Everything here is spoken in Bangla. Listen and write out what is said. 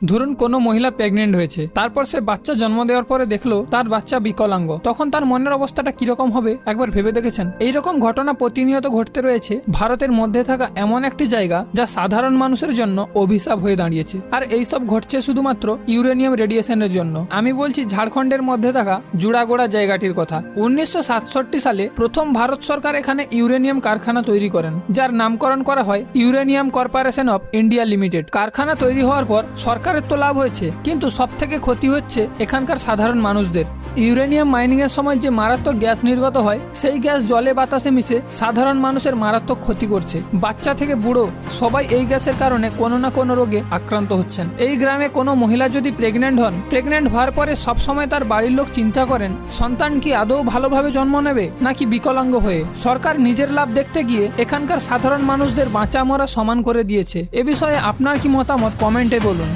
ধরুন কোনো মহিলা প্রেগনেন্ট হয়েছে, তারপর সে বাচ্চা জন্ম দেওয়ার পরে দেখল তার বাচ্চা বিকলাঙ্গ, তখন তার মনের অবস্থাটা কীরকম হবে একবার ভেবে দেখেছেন? এইরকম ঘটনা প্রতিনিয়ত ঘটতে রয়েছে ভারতের মধ্যে থাকা এমন একটি জায়গা যা সাধারণ মানুষের জন্য অভিশাপ হয়ে দাঁড়িয়েছে। আর এইসব ঘটছে শুধুমাত্র ইউরেনিয়াম রেডিয়েশনের জন্য। আমি বলছি ঝাড়খণ্ডের মধ্যে থাকা জুড়াগোড়া জায়গাটির কথা। উনিশশো সাতষট্টি সালে প্রথম ভারত সরকার এখানে ইউরেনিয়াম কারখানা তৈরি করেন, যার নামকরণ করা হয় uranium corporation of India limited. কারখানা তৈরি হওয়ার পর সরকারের তো লাভ হয়েছে, কিন্তু সব থেকে ক্ষতি হচ্ছে এখানকার সাধারণ মানুষদের। ইউরেনিয়াম মাইনিং এর সময় যে মারাত্মক গ্যাস নির্গত হয়, সেই গ্যাস জলে বাতাসে মিশে সাধারণ মানুষের মারাত্মক ক্ষতি করছে। বাচ্চা থেকে বুড়ো সবাই এই গ্যাসের কারণে কোনো না কোনো রোগে আক্রান্ত হচ্ছেন। এই গ্রামে কোনো মহিলা যদি প্রেগনেন্ট হন প্রেগনেন্ট হওয়ার পরে সবসময় তার বাড়ির লোক চিন্তা করেন, সন্তান কি আদৌ ভালোভাবে জন্ম নেবে নাকি বিকলাঙ্গ হয়ে? সরকার নিজের লাভ দেখতে গিয়ে এখানকার সাধারণ মানুষদের বাঁচা মরা সমান করে দিয়েছে। এ বিষয়ে আপনার কি মতামত? কমেন্টে বলুন।